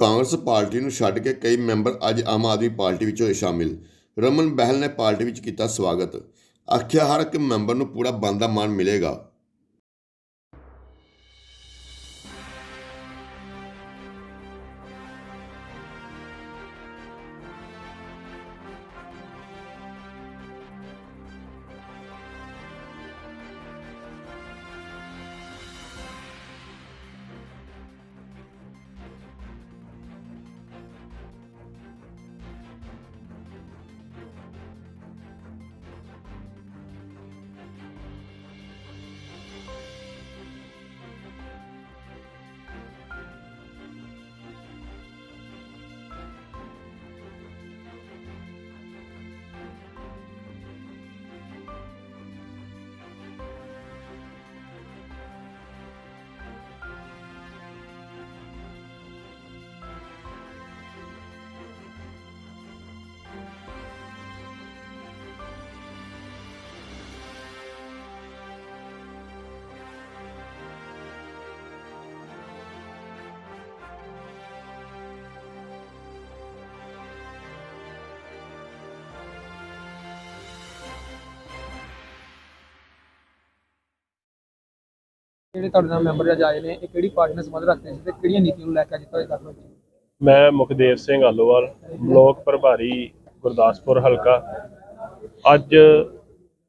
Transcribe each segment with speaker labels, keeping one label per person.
Speaker 1: Congress party ਨੂੰ ਛੱਡ ਕੇ ਕਈ ਮੈਂਬਰ ਅੱਜ ਆਮ ਆਦਮੀ ਪਾਰਟੀ ਵਿੱਚ ਹੋਏ ਸ਼ਾਮਿਲ। ਰਮਨ ਬਹਿਲ ਨੇ ਪਾਰਟੀ ਵਿੱਚ ਕੀਤਾ ਸਵਾਗਤ। ਆਖਿਆ ਹਰ ਇੱਕ ਮੈਂਬਰ ਨੂੰ ਪੂਰਾ ਬੰਦਾ ਮਾਨ ਮਿਲੇਗਾ।
Speaker 2: ਜਿਹੜੇ ਤੁਹਾਡੇ ਨਾਲ ਮੈਂਬਰ ਅੱਜ ਆਏ ਨੇ, ਇਹ ਕਿਹੜੀ ਪਾਰਟੀ ਨਾਲ ਸੰਬੰਧ ਰੱਖਦੇ ਸੀ ਤੇ ਕਿਹੜੀਆਂ ਨੀਤੀਆਂ ਨੂੰ ਲੈ ਕੇ ਅੱਜ ਤੁਹਾਡੇ ਤੱਕ
Speaker 3: ਮੈਂ ਮੁਖਦੇਵ ਸਿੰਘ ਆਲੋਵਾਲ, ਬਲਾਕ ਪ੍ਰਭਾਰੀ ਗੁਰਦਾਸਪੁਰ ਹਲਕਾ। ਅੱਜ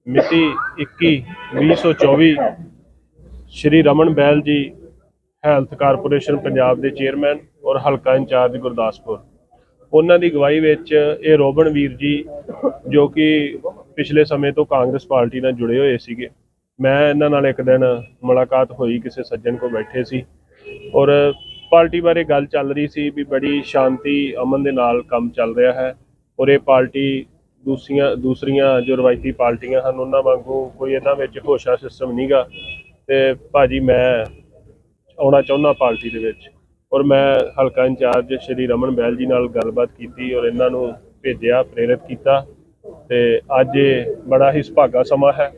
Speaker 3: ਮਿਤੀ 21 2024 ਸ਼੍ਰੀ ਰਮਨ ਬੈਲ ਜੀ, ਹੈਲਥ ਕਾਰਪੋਰੇਸ਼ਨ ਪੰਜਾਬ ਦੇ ਚੇਅਰਮੈਨ ਔਰ ਹਲਕਾ ਇੰਚਾਰਜ ਗੁਰਦਾਸਪੁਰ। ਉਹਨਾਂ ਦੀ ਅਗਵਾਈ ਵਿੱਚ ਇਹ ਰੋਬਨ ਵੀਰ ਜੀ, ਜੋ ਕਿ ਪਿਛਲੇ ਸਮੇਂ ਤੋਂ ਕਾਂਗਰਸ ਪਾਰਟੀ ਨਾਲ ਜੁੜੇ ਹੋਏ ਸੀਗੇ। ਮੈਂ ਇਹਨਾਂ ਨਾਲ ਇੱਕ ਦਿਨ ਮੁਲਾਕਾਤ ਹੋਈ, ਕਿਸੇ ਸੱਜਣ ਕੋਲ ਬੈਠੇ ਸੀ ਔਰ ਪਾਰਟੀ ਬਾਰੇ ਗੱਲ ਚੱਲ ਰਹੀ ਸੀ ਵੀ ਬੜੀ ਸ਼ਾਂਤੀ, ਅਮਨ ਦੇ ਨਾਲ ਕੰਮ ਚੱਲ ਰਿਹਾ ਹੈ ਔਰ ਇਹ ਪਾਰਟੀ ਦੂਸਰੀਆਂ ਦੂਸਰੀਆਂ ਜੋ ਰਵਾਇਤੀ ਪਾਰਟੀਆਂ ਹਨ, ਉਹਨਾਂ ਵਾਂਗੂ ਕੋਈ ਇਹਨਾਂ ਵਿੱਚ ਹੋਸ਼ਾ ਸਿਸਟਮ ਨਹੀਂਗਾ ਤੇ ਭਾਜੀ ਮੈਂ ਆਉਣਾ ਚਾਹੁੰਦਾ ਪਾਰਟੀ ਦੇ ਵਿੱਚ ਔਰ ਮੈਂ ਹਲਕਾ ਇੰਚਾਰਜ ਸ਼੍ਰੀ ਰਮਨ ਬੈਲ ਜੀ ਨਾਲ ਗੱਲਬਾਤ ਕੀਤੀ ਔਰ ਇਹਨਾਂ ਨੂੰ ਭੇਜਿਆ, ਪ੍ਰੇਰਿਤ ਕੀਤਾ ਤੇ ਅੱਜ ਇਹ ਬੜਾ ਹੀ ਸੁਭਾਗਾ ਸਮਾਂ ਹੈ।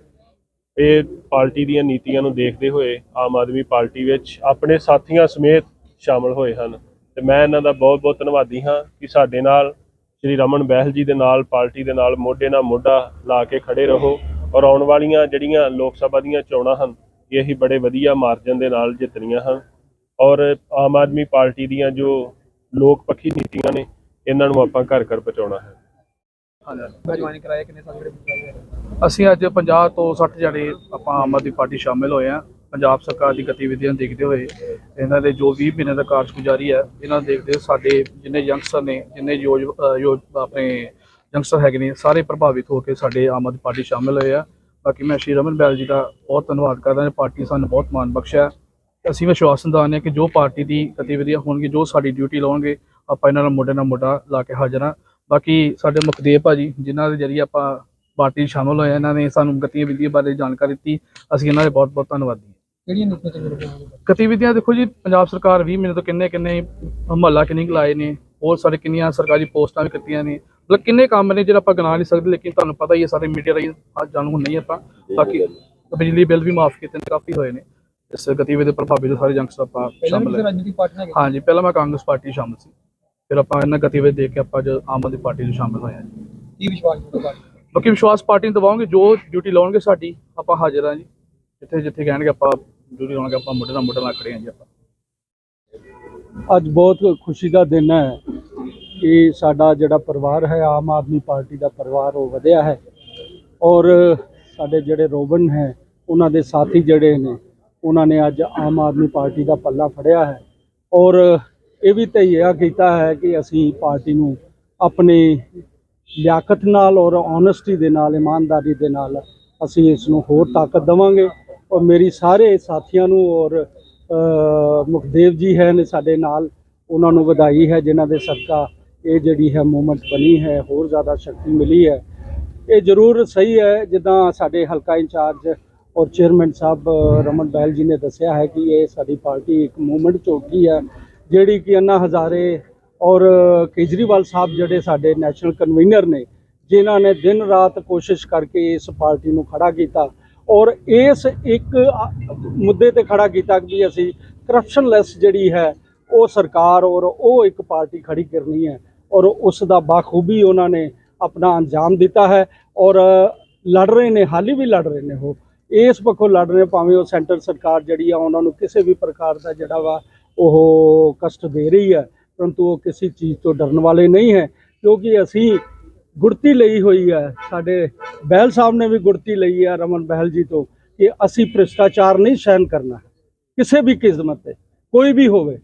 Speaker 3: ਇਹ ਪਾਰਟੀ ਦੀਆਂ ਨੀਤੀਆਂ ਨੂੰ ਦੇਖਦੇ ਹੋਏ ਆਮ ਆਦਮੀ ਪਾਰਟੀ ਵਿੱਚ ਆਪਣੇ ਸਾਥੀਆਂ ਸਮੇਤ ਸ਼ਾਮਲ ਹੋਏ ਹਨ। ਤੇ ਮੈਂ ਇਹਨਾਂ ਦਾ ਬਹੁਤ-ਬਹੁਤ ਧੰਨਵਾਦੀ ਹਾਂ ਕਿ ਸਾਡੇ ਨਾਲ ਸ਼੍ਰੀ ਰਮਨ ਬਹਿਲ ਜੀ ਦੇ ਨਾਲ ਪਾਰਟੀ ਦੇ ਨਾਲ ਮੋਢੇ ਨਾਲ ਮੋਢਾ ਲਾ ਕੇ ਖੜੇ ਰਹੋ ਔਰ ਆਉਣ ਵਾਲੀਆਂ ਜਿਹੜੀਆਂ ਲੋਕ ਸਭਾ ਦੀਆਂ ਚੋਣਾਂ ਹਨ ਇਹ ਹੀ ਬੜੇ ਵਧੀਆ ਮਾਰਜਨ ਦੇ ਨਾਲ ਜਿੱਤਣੀਆਂ ਹਨ। ਔਰ ਆਮ ਆਦਮੀ ਪਾਰਟੀ ਦੀਆਂ ਜੋ ਲੋਕ ਪੱਖੀ ਨੀਤੀਆਂ ਨੇ ਇਹਨਾਂ ਨੂੰ ਆਪਾਂ ਘਰ ਘਰ ਪਹੁੰਚਾਉਣਾ ਹੈ।
Speaker 2: ਹਾਂਜੀ। ਜੁਆਇਨ ਕਰਾਇਆ ਕਿੰਨੇ ਸਾਲ ਜਿਹੜੇ ਅਸੀਂ ਅੱਜ 50 ਤੋਂ 60 ਜਣੇ ਆਪਾਂ ਆਮ ਆਦਮੀ ਪਾਰਟੀ ਸ਼ਾਮਿਲ ਹੋਏ ਆ ਪੰਜਾਬ ਸਰਕਾਰ ਦੀ ਗਤੀਵਿਧੀਆਂ ਨੂੰ ਦੇਖਦੇ ਹੋਏ ਇਹਨਾਂ ਦੇ ਜੋ 20 ਮਹੀਨੇ ਦਾ ਕਾਰਜਗੁਜ਼ਾਰੀ ਹੈ ਇਹਨਾਂ ਨੂੰ ਦੇਖਦੇ ਹੋਏ ਸਾਡੇ ਜਿੰਨੇ ਯੰਗਸਟਰ ਨੇ ਜਿੰਨੇ ਯੋਜ ਅ, ਆਪਣੇ ਯੰਗਸਟਰ ਹੈਗੇ ਨੇ ਸਾਰੇ ਪ੍ਰਭਾਵਿਤ ਹੋ ਕੇ ਸਾਡੇ ਆਮ ਆਦਮੀ ਪਾਰਟੀ ਸ਼ਾਮਿਲ ਹੋਏ ਆ। ਬਾਕੀ ਮੈਂ ਸ਼੍ਰੀ ਰਮਨ ਬੈਲ ਜੀ ਦਾ ਬਹੁਤ ਧੰਨਵਾਦ ਕਰਦਾ ਹਾਂ ਪਾਰਟੀ ਸਾਨੂੰ ਬਹੁਤ ਮਾਣ ਬਖਸ਼ਿਆ। ਅਸੀਂ ਵਿਸ਼ਵਾਸ ਦਿੰਦੇ ਹਾਂ ਕਿ ਜੋ ਪਾਰਟੀ ਦੀ ਗਤੀਵਿਧੀਆਂ ਹੋਣਗੀਆਂ ਜੋ ਸਾਡੀ ਡਿਊਟੀ ਲਾਉਣਗੇ ਆਪਾਂ ਇਹਨਾਂ ਨਾਲ ਮੋਢੇ ਨਾਲ ਮੋਢਾ ਲਾ ਕੇ ਹਾਜ਼ਰ ਹਾਂ। ਬਾਕੀ ਸਾਡੇ ਮੁਖਦੇਵ ਭਾਜੀ ਜਿਨ੍ਹਾਂ ਦੇ ਜਰੀਏ ਆਪਾਂ ਪਾਰਟੀ 'ਚ ਸ਼ਾਮਲ ਹੋਏ ਇਹਨਾਂ ਨੇ ਸਾਨੂੰ ਗਤੀਵਿਧੀਆਂ ਬਾਰੇ ਜਾਣਕਾਰੀ ਦਿੱਤੀ। ਅਸੀਂ ਇਹਨਾਂ ਦੇ ਬਹੁਤ ਬਹੁਤ ਧੰਨਵਾਦੀ ਹਾਂ।
Speaker 4: ਕਿਹੜੀਆਂ ਨੀਤੀਆਂ ਚੱਲ ਰਹੀਆਂ ਨੇ
Speaker 2: ਗਤੀਵਿਧੀਆਂ ਦੇਖੋ ਜੀ ਪੰਜਾਬ ਸਰਕਾਰ 20 ਮਹੀਨੇ ਤੋਂ ਕਿੰਨੇ ਕਿੰਨੇ ਮਹੱਲਾ ਕਲੀਨਿਕ ਲਾਏ ਨੇ ਹੋਰ ਸਾਰੇ ਕਿੰਨੀਆਂ ਸਰਕਾਰੀ ਪੋਸਟਾਂ ਵੀ ਕੀਤੀਆਂ ਨੇ। ਮਤਲਬ ਕਿੰਨੇ ਕੰਮ ਨੇ ਜਿਹੜਾ ਆਪਾਂ ਗਿਣਾ ਨਹੀਂ ਸਕਦੇ ਲੇਕਿਨ ਤੁਹਾਨੂੰ ਪਤਾ ਹੀ ਹੈ ਸਾਰੇ ਮੀਡੀਆ ਰਾਹੀਂ ਅੱਜ ਜਾਣੂ ਨਹੀਂ ਆਪਾਂ ਬਾਕੀ ਬਿਜਲੀ ਬਿੱਲ ਵੀ ਮਾਫ ਕੀਤੇ ਨੇ ਕਾਫੀ ਹੋਏ ਨੇ। ਇਸ ਗਤੀਵਿਧੀ ਦੇ ਪ੍ਰਭਾਵਿਤ ਸਾਰੇ
Speaker 4: ਪਹਿਲਾਂ ਵੀ
Speaker 2: ਸ਼ਾਮਲ ਹੈ
Speaker 4: ਰਾਜਨੀਤਿਕ ਪਾਰਟੀ ਨਾਲ
Speaker 2: ਹਾਂਜੀ ਪਹਿਲਾਂ ਮੈਂ ਕਾਂਗਰਸ ਪਾਰਟੀ 'ਚ ਸ਼ਾਮਲ ਸੀ। ਫਿਰ ਆਪਾਂ ਇਹਨਾਂ ਗਤੀਵਿਧੀ ਦੇਖ ਕੇ ਆਪਾਂ ਅੱਜ ਆਮ ਆਦਮੀ ਪਾਰਟੀ 'ਚ ਸ਼ਾਮਲ ਹੋਏ ਹਾਂ ਜੀ।
Speaker 4: ਕੀ ਵਿਸ਼ਵਾਸ ਤੁਹਾਡਾ? ਪਾਰਟੀ
Speaker 2: ਬਾਕੀ ਵਿਸ਼ਵਾਸ ਪਾਰਟੀ ਨੂੰ ਦਵਾਉਂਗੇ, ਜੋ ਡਿਊਟੀ ਲਾਉਣਗੇ ਸਾਡੀ, ਆਪਾਂ ਹਾਜ਼ਰ ਹਾਂ ਜੀ। ਜਿੱਥੇ ਜਿੱਥੇ ਕਹਿਣਗੇ ਆਪਾਂ ਡਿਊਟੀ ਲਾਉਣਗੇ, ਆਪਾਂ ਮੁੱਢੇ ਨਾਲ ਮੁੱਢੇ ਨਾਲ ਖੜੇ ਹਾਂ ਜੀ ਆਪਾਂ।
Speaker 5: ਅੱਜ ਬਹੁਤ ਖੁਸ਼ੀ ਦਾ ਦਿਨ ਹੈ ਕਿ ਸਾਡਾ ਜਿਹੜਾ ਪਰਿਵਾਰ ਹੈ, ਆਮ ਆਦਮੀ ਪਾਰਟੀ ਦਾ ਪਰਿਵਾਰ ਉਹ ਵਧਿਆ ਹੈ। ਔਰ ਸਾਡੇ ਜਿਹੜੇ ਰੋਬਨ ਹੈ, ਉਹਨਾਂ ਦੇ ਸਾਥੀ ਜਿਹੜੇ ਨੇ, ਉਹਨਾਂ ਨੇ ਅੱਜ ਆਮ ਆਦਮੀ ਪਾਰਟੀ ਦਾ ਪੱਲਾ ਫੜਿਆ ਹੈ। ਔਰ ਇਹ ਵੀ ਤਈਆ ਕੀਤਾ ਹੈ ਕਿ ਅਸੀਂ ਪਾਰਟੀ ਨੂੰ ਆਪਣੇ ਲਿਆਕਤ ਨਾਲ ਔਰ ਓਨੈਸਟੀ ਦੇ ਨਾਲ, ਇਮਾਨਦਾਰੀ ਦੇ ਨਾਲ ਅਸੀਂ ਇਸ ਨੂੰ ਹੋਰ ਤਾਕਤ ਦੇਵਾਂਗੇ। ਔਰ ਮੇਰੀ ਸਾਰੇ ਸਾਥੀਆਂ ਨੂੰ ਔਰ ਮੁਖਦੇਵ ਜੀ ਹੈ ਨੇ ਸਾਡੇ ਨਾਲ, ਉਹਨਾਂ ਨੂੰ ਵਧਾਈ ਹੈ, ਜਿਨ੍ਹਾਂ ਦੇ ਸਦਕਾ ਇਹ ਜਿਹੜੀ ਹੈ ਮੂਵਮੈਂਟ ਬਣੀ ਹੈ, ਹੋਰ ਜ਼ਿਆਦਾ ਸ਼ਕਤੀ ਮਿਲੀ ਹੈ। ਇਹ ਜ਼ਰੂਰ ਸਹੀ ਹੈ, ਜਿੱਦਾਂ ਸਾਡੇ ਹਲਕਾ ਇੰਚਾਰਜ ਔਰ ਚੇਅਰਮੈਨ ਸਾਹਿਬ ਰਮਨ ਬੈਲ ਜੀ ਨੇ ਦੱਸਿਆ ਹੈ ਕਿ ਇਹ ਸਾਡੀ ਪਾਰਟੀ ਇੱਕ ਮੂਵਮੈਂਟ ਚੌਕੀ ਹੈ, ਜਿਹੜੀ ਕਿ ਅੰਨਾ ਹਜ਼ਾਰੇ ਔਰ ਕੇਜਰੀਵਾਲ ਸਾਹਿਬ ਜਿਹੜੇ ਸਾਡੇ ਨੈਸ਼ਨਲ ਕਨਵੀਨਰ ਨੇ, ਜਿਨ੍ਹਾਂ ਨੇ ਦਿਨ ਰਾਤ ਕੋਸ਼ਿਸ਼ ਕਰਕੇ ਇਸ ਪਾਰਟੀ ਨੂੰ ਖੜਾ ਕੀਤਾ ਔਰ ਇਸ ਇੱਕ ਮੁੱਦੇ ਤੇ ਖੜਾ ਕੀਤਾ ਕਿ ਵੀ ਅਸੀਂ ਕਰਪਸ਼ਨ ਲੈਸ ਜਿਹੜੀ ਹੈ, ਉਹ ਸਰਕਾਰ ਔਰ ਉਹ ਇੱਕ ਪਾਰਟੀ ਖੜੀ ਕਰਨੀ ਹੈ ਔਰ ਉਸ ਦਾ ਬਾਖੂਬੀ ਉਹਨਾਂ ਨੇ ਆਪਣਾ ਅੰਜਾਮ ਦਿੱਤਾ ਹੈ ਔਰ ਲੜ ਰਹੇ ਨੇ, ਹਾਲੀ ਵੀ ਲੜ ਰਹੇ ਨੇ ਉਹ। ਇਸ ਪੱਖੋਂ ਲੜ ਰਹੇ ਭਾਵੇਂ ਉਹ ਸੈਂਟਰ ਸਰਕਾਰ ਜਿਹੜੀ ਆ, ਉਹਨਾਂ ਨੂੰ ਕਿਸੇ ਵੀ ਪ੍ਰਕਾਰ ਦਾ ਜਿਹੜਾ ਵਾ ਉਹ ਕਸ਼ਟ ਦੇ ਰਹੀ ਹੈ। ਪਰੰਤੂ ਉਹ ਕਿਸੇ ਚੀਜ਼ ਤੋਂ ਡਰਨ ਵਾਲੇ ਨਹੀਂ ਹੈ, ਕਿਉਂਕਿ ਅਸੀਂ ਗੁੜਤੀ ਲਈ ਹੋਈ ਹੈ। ਸਾਡੇ ਬਹਿਲ ਸਾਹਿਬ ਨੇ ਵੀ ਗੁੜਤੀ ਲਈ ਹੈ ਰਮਨ ਬਹਿਲ ਜੀ ਤੋਂ, ਕਿ ਅਸੀਂ ਭ੍ਰਿਸ਼ਟਾਚਾਰ ਨਹੀਂ ਸਹਿਣ ਕਰਨਾ, ਕਿਸੇ ਵੀ ਕਿਸਮਤ ਤੇ, ਕੋਈ ਵੀ ਹੋਵੇ।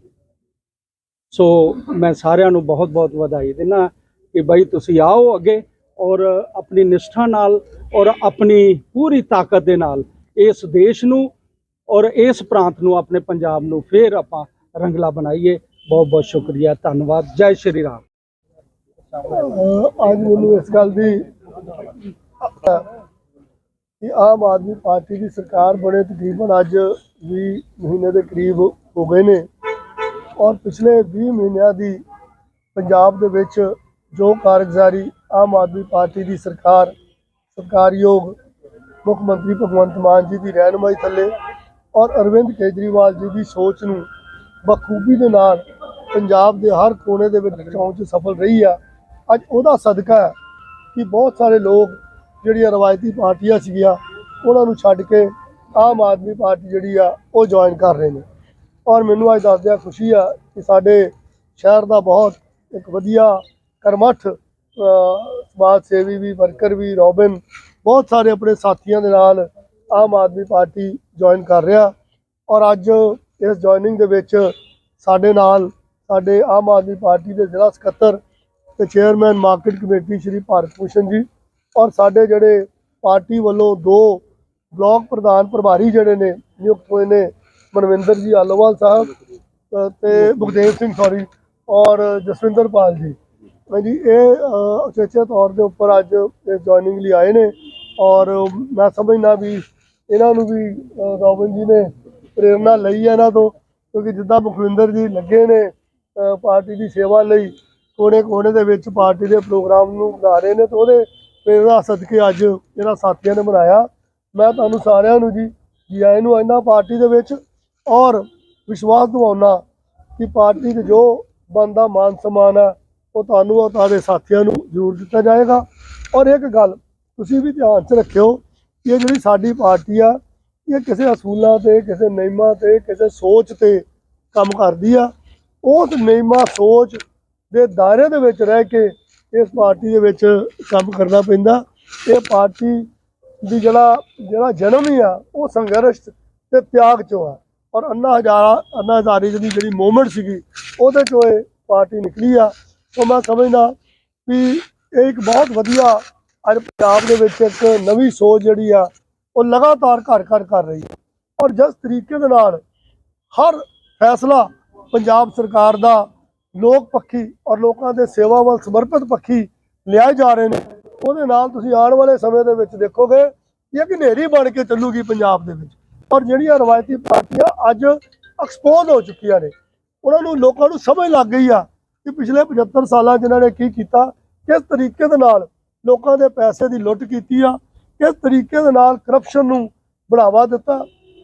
Speaker 5: ਸੋ ਮੈਂ ਸਾਰਿਆਂ ਨੂੰ ਬਹੁਤ ਬਹੁਤ ਵਧਾਈ ਦਿੰਦਾ ਕਿ ਬਾਈ ਤੁਸੀਂ ਆਓ ਅੱਗੇ ਔਰ ਆਪਣੀ ਨਿਸ਼ਠਾ ਨਾਲ ਔਰ ਆਪਣੀ ਪੂਰੀ ਤਾਕਤ ਦੇ ਨਾਲ ਇਸ ਦੇਸ਼ ਨੂੰ ਔਰ ਇਸ ਪ੍ਰਾਂਤ ਨੂੰ, ਆਪਣੇ ਪੰਜਾਬ ਨੂੰ ਫੇਰ ਆਪਾਂ ਰੰਗਲਾ ਬਣਾਈਏ। ਬਹੁਤ ਬਹੁਤ ਸ਼ੁਕਰੀਆ, ਧੰਨਵਾਦ, ਜੈ ਸ਼੍ਰੀ ਰਾਮ।
Speaker 4: ਅੱਜ ਮੈਨੂੰ ਇਸ ਗੱਲ ਦੀ ਕਿ ਆਮ ਆਦਮੀ ਪਾਰਟੀ ਦੀ ਸਰਕਾਰ ਬੜੇ ਤਕਰੀਬਨ ਅੱਜ 20 ਮਹੀਨੇ ਦੇ ਕਰੀਬ ਹੋ ਗਏ ਨੇ ਔਰ ਪਿਛਲੇ 20 ਮਹੀਨਿਆਂ ਦੀ ਪੰਜਾਬ ਦੇ ਵਿੱਚ ਜੋ ਕਾਰਗੁਜ਼ਾਰੀ ਆਮ ਆਦਮੀ ਪਾਰਟੀ ਦੀ ਸਰਕਾਰ, ਸਰਕਾਰਯੋਗ ਮੁੱਖ ਮੰਤਰੀ ਭਗਵੰਤ ਮਾਨ ਜੀ ਦੀ ਰਹਿਨੁਮਾਈ ਥੱਲੇ ਔਰ ਅਰਵਿੰਦ ਕੇਜਰੀਵਾਲ ਜੀ ਦੀ ਸੋਚ ਨੂੰ ਬਖੂਬੀ ਦੇ ਨਾਲ ਪੰਜਾਬ ਦੇ ਹਰ ਕੋਨੇ ਦੇ ਵਿੱਚ ਪਹੁੰਚਾਉਣ 'ਚ ਸਫਲ ਰਹੀ ਆ। ਅੱਜ ਉਹਦਾ ਸਦਕਾ ਹੈ ਕਿ ਬਹੁਤ ਸਾਰੇ ਲੋਕ ਜਿਹੜੀਆਂ ਰਵਾਇਤੀ ਪਾਰਟੀਆਂ ਸੀਗੀਆਂ, ਉਹਨਾਂ ਨੂੰ ਛੱਡ ਕੇ ਆਮ ਆਦਮੀ ਪਾਰਟੀ ਜਿਹੜੀ ਆ, ਉਹ ਜੁਆਇਨ ਕਰ ਰਹੇ ਨੇ। ਔਰ ਮੈਨੂੰ ਅੱਜ ਦੱਸਦਿਆਂ ਖੁਸ਼ੀ ਆ ਕਿ ਸਾਡੇ ਸ਼ਹਿਰ ਦਾ ਬਹੁਤ ਇੱਕ ਵਧੀਆ ਕਰਮਠ ਸਮਾਜ ਸੇਵੀ ਵੀ, ਵਰਕਰ ਵੀ, ਰੋਬਿਨ, ਬਹੁਤ ਸਾਰੇ ਆਪਣੇ ਸਾਥੀਆਂ ਦੇ ਨਾਲ ਆਮ ਆਦਮੀ ਪਾਰਟੀ ਜੁਆਇਨ ਕਰ ਰਿਹਾ। ਔਰ ਅੱਜ ਇਸ ਜੁਆਇਨਿੰਗ ਦੇ ਵਿੱਚ ਸਾਡੇ ਨਾਲ ਸਾਡੇ ਆਮ ਆਦਮੀ ਪਾਰਟੀ ਦੇ ਜ਼ਿਲ੍ਹਾ ਸਕੱਤਰ ਤੇ chairman market committee Shri Bharat Bhushan ji ਔਰ ਸਾਡੇ ਜਿਹੜੇ ਪਾਰਟੀ ਵੱਲੋਂ ਦੋ ਬਲਾਕ ਪ੍ਰਧਾਨ ਪ੍ਰਭਾਰੀ ਜਿਹੜੇ ਨੇ ਨਿਯੁਕਤ ਹੋਏ ਨੇ ਮਨਵਿੰਦਰ ਜੀ ਆਲੋਵਾਲ ਸਾਹਿਬ ਅ, ਤੇ ਮੁਖਦੇਵ ਸਿੰਘ ਸੌਰੀ ਔਰ ਜਸਵਿੰਦਰ ਪਾਲ ਜੀ। ਮੈਂ ਜੀ ਇਹ ਅ, ਉਚੇਚੇ ਤੌਰ ਦੇ ਉੱਪਰ ਅੱਜ ਜੁਆਇਨਿੰਗ ਲਈ ਆਏ ਨੇ ਔਰ ਮੈਂ ਸਮਝਦਾ ਵੀ ਇਹਨਾਂ ਨੂੰ ਵੀ ਅ, ਰੋਬਨ ਜੀ ਨੇ ਪ੍ਰੇਰਣਾ ਲਈ ਹੈ ਇਹਨਾਂ ਤੋਂ ਕਿਉਂਕਿ ਜਿੱਦਾਂ ਮੁਖਵਿੰਦਰ ਜੀ ਲੱਗੇ ਨੇ ਪਾਰਟੀ ਦੀ ਸੇਵਾ ਲਈ ਕੋਨੇ ਕੋਨੇ ਦੇ ਵਿੱਚ ਪਾਰਟੀ ਦੇ ਪ੍ਰੋਗਰਾਮ ਨੂੰ ਬਣਾ ਰਹੇ ਨੇ ਤੇ ਉਹਦੇ ਪ੍ਰੇਰਣਾ ਸਦਕੇ ਅੱਜ ਇਹਨਾਂ ਸਾਥੀਆਂ ਨੇ ਮਨਾਇਆ ਮੈਂ ਤੁਹਾਨੂੰ ਸਾਰਿਆਂ ਨੂੰ ਜੀ ਜੀ ਆਇਆਂ ਨੂੰ ਇਹਨਾਂ ਪਾਰਟੀ ਦੇ ਵਿੱਚ ਔਰ ਵਿਸ਼ਵਾਸ ਦਿਵਾਉਣਾ ਕਿ ਪਾਰਟੀ ਦੇ ਜੋ ਬੰਦਾ ਮਾਨ ਸਮਾਨ ਹੈ, ਉਹ ਤੁਹਾਨੂੰ ਔਰ ਤੁਹਾਡੇ ਸਾਥੀਆਂ ਨੂੰ ਜ਼ਰੂਰ ਦਿੱਤਾ ਜਾਏਗਾ। ਔਰ ਇੱਕ ਗੱਲ ਤੁਸੀਂ ਵੀ ਧਿਆਨ 'ਚ ਰੱਖਿਓ ਕਿ ਇਹ ਜਿਹੜੀ ਸਾਡੀ ਪਾਰਟੀ ਆ, ਇਹ ਕਿਸੇ ਅਸੂਲਾਂ ਤੇ, ਕਿਸੇ ਨਿਯਮਾਂ ਤੇ, ਕਿਸੇ ਸੋਚ ਤੇ ਕੰਮ ਕਰਦੀ ਆ। ਉਸ ਨਿਯਮਾਂ ਸੋਚ ਦੇ ਦਾਇਰੇ ਦੇ ਵਿੱਚ ਰਹਿ ਕੇ ਇਸ ਪਾਰਟੀ ਦੇ ਵਿੱਚ ਕੰਮ ਕਰਨਾ ਪੈਂਦਾ। ਇਹ ਪਾਰਟੀ ਦੀ ਜਿਹੜਾ ਜਿਹੜਾ ਜਨਮ ਹੀ ਆ, ਉਹ ਸੰਘਰਸ਼ ਤੇ ਤਿਆਗ ਚੋਂ ਆ। ਔਰ ਅੰਨਾ ਹਜ਼ਾਰਾ, ਅੰਨਾ ਹਜ਼ਾਰੇ ਦੀ ਜਿਹੜੀ ਮੂਵਮੈਂਟ ਸੀਗੀ, ਉਹਦੇ ਚੋਂ ਇਹ ਪਾਰਟੀ ਨਿਕਲੀ ਆ। ਸੋ ਮੈਂ ਸਮਝਦਾ ਵੀ ਇਹ ਇੱਕ ਬਹੁਤ ਵਧੀਆ ਅੱਜ ਪੰਜਾਬ ਦੇ ਵਿੱਚ ਇੱਕ ਨਵੀਂ ਸੋਚ ਜਿਹੜੀ ਆ, ਉਹ ਲਗਾਤਾਰ ਘਰ ਘਰ ਕਰ ਰਹੀ ਹੈ ਔਰ ਜਿਸ ਤਰੀਕੇ ਦੇ ਨਾਲ ਹਰ ਫੈਸਲਾ ਪੰਜਾਬ ਸਰਕਾਰ ਦਾ ਲੋਕ ਪੱਖੀ ਔਰ ਲੋਕਾਂ ਦੇ ਸੇਵਾ ਵੱਲ ਸਮਰਪਿਤ ਪੱਖੀ ਲਿਆਏ ਜਾ ਰਹੇ ਨੇ। ਉਹਦੇ ਨਾਲ ਤੁਸੀਂ ਆਉਣ ਵਾਲੇ ਸਮੇਂ ਦੇ ਵਿੱਚ ਦੇਖੋਗੇ ਕਿ ਇੱਕ ਬਣ ਕੇ ਚੱਲੂਗੀ ਪੰਜਾਬ ਦੇ ਵਿੱਚ। ਔਰ ਜਿਹੜੀਆਂ ਰਵਾਇਤੀ ਪਾਰਟੀਆਂ ਅੱਜ ਐਕਸਪੋਜ਼ ਹੋ ਚੁੱਕੀਆਂ ਨੇ, ਉਹਨਾਂ ਨੂੰ ਲੋਕਾਂ ਨੂੰ ਸਮਝ ਲੱਗ ਗਈ ਆ ਕਿ ਪਿਛਲੇ 75 ਸਾਲਾਂ 'ਚ ਇਹਨਾਂ ਨੇ ਕੀ ਕੀਤਾ, ਕਿਸ ਤਰੀਕੇ ਦੇ ਨਾਲ ਲੋਕਾਂ ਦੇ ਪੈਸੇ ਦੀ ਲੁੱਟ ਕੀਤੀ ਆ, ਕਿਸ ਤਰੀਕੇ ਦੇ ਨਾਲ ਕਰਪਸ਼ਨ ਨੂੰ ਬੜਾਵਾ ਦਿੱਤਾ,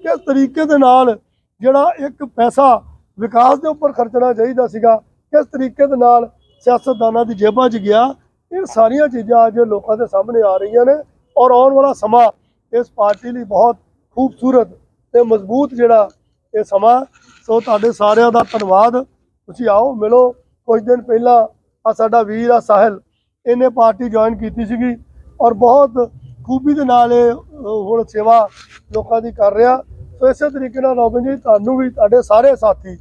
Speaker 4: ਕਿਸ ਤਰੀਕੇ ਦੇ ਨਾਲ ਜਿਹੜਾ ਇੱਕ ਪੈਸਾ ਵਿਕਾਸ ਦੇ ਉੱਪਰ ਖਰਚਣਾ ਚਾਹੀਦਾ ਸੀਗਾ। ਕਿਸ ਤਰੀਕੇ ਦੇ ਨਾਲ ਸਿਆਸਤਦਾਨਾਂ ਦੀ ਜੇਬਾਂ 'ਚ ਗਿਆ, ਇਹ ਸਾਰੀਆਂ ਚੀਜ਼ਾਂ ਅੱਜ ਲੋਕਾਂ ਦੇ ਸਾਹਮਣੇ ਆ ਰਹੀਆਂ ਨੇ ਔਰ ਆਉਣ ਵਾਲਾ ਸਮਾਂ ਇਸ ਪਾਰਟੀ ਲਈ ਬਹੁਤ ਖੂਬਸੂਰਤ ਤੇ ਮਜ਼ਬੂਤ ਜਿਹੜਾ ਇਹ ਸਮਾਂ ਸੋ ਤੁਹਾਡੇ ਸਾਰਿਆਂ ਦਾ ਧੰਨਵਾਦ। ਤੁਸੀਂ ਆਓ, ਮਿਲੋ। ਕੁਝ ਦਿਨ ਪਹਿਲਾਂ ਆ ਸਾਡਾ ਵੀਰ ਆ ਸਾਹਿਲ, ਇਹਨੇ ਪਾਰਟੀ ਜੁਆਇਨ ਕੀਤੀ ਸੀਗੀ ਔਰ ਬਹੁਤ ਖੂਬੀ ਦੇ ਨਾਲ ਇਹ ਹੁਣ ਸੇਵਾ ਲੋਕਾਂ ਦੀ ਕਰ ਰਿਹਾ। ਸੋ ਇਸੇ ਤਰੀਕੇ ਨਾਲ ਰੋਬਿਨ ਜੀ, ਤੁਹਾਨੂੰ ਵੀ, ਤੁਹਾਡੇ ਸਾਰੇ ਸਾਥੀ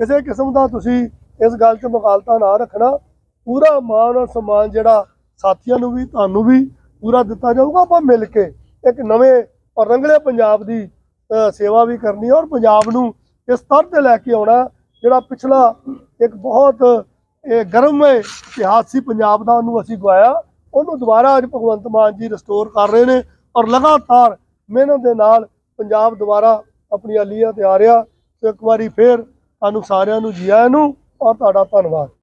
Speaker 4: ਕਿਸੇ ਕਿਸਮ ਦਾ ਤੁਸੀਂ ਇਸ ਗੱਲ 'ਚ ਮੁਖਾਲਤਾ ਨਾ ਰੱਖਣਾ। ਪੂਰਾ ਮਾਣ ਔਰ ਸਨਮਾਨ ਜਿਹੜਾ ਸਾਥੀਆਂ ਨੂੰ ਵੀ, ਤੁਹਾਨੂੰ ਵੀ ਪੂਰਾ ਦਿੱਤਾ ਜਾਊਗਾ। ਆਪਾਂ ਮਿਲ ਕੇ ਇੱਕ ਨਵੇਂ ਔਰ ਰੰਗਲੇ ਪੰਜਾਬ ਦੀ ਸੇਵਾ ਵੀ ਕਰਨੀ ਔਰ ਪੰਜਾਬ ਨੂੰ ਇਸ ਸਤਰ ਤੇ ਲੈ ਕੇ ਆਉਣਾ, ਜਿਹੜਾ ਪਿਛਲਾ ਇੱਕ ਬਹੁਤ, ਇਹ ਗਰਮਮय ਇਤਿਹਾਸ ਸੀ ਪੰਜਾਬ ਦਾ, ਉਹਨੂੰ ਅਸੀਂ ਗਵਾਇਆ। ਉਹਨੂੰ ਦੁਬਾਰਾ ਅੱਜ ਭਗਵੰਤ ਮਾਨ ਜੀ ਰਿਸਟੋਰ ਕਰ ਰਹੇ ਨੇ ਔਰ ਲਗਾਤਾਰ ਮਿਹਨਤ ਦੇ ਨਾਲ ਪੰਜਾਬ ਦੁਬਾਰਾ ਆਪਣੀ ਅਲੀਆ ਤੇ ਆ ਰਿਹਾ। ਸੋ ਇੱਕ ਵਾਰੀ ਫੇਰ ਸਾਨੂੰ ਸਾਰਿਆਂ ਨੂੰ ਜੀ ਆਇਆਂ ਨੂੰ ਔਰ ਤੁਹਾਡਾ ਧੰਨਵਾਦ।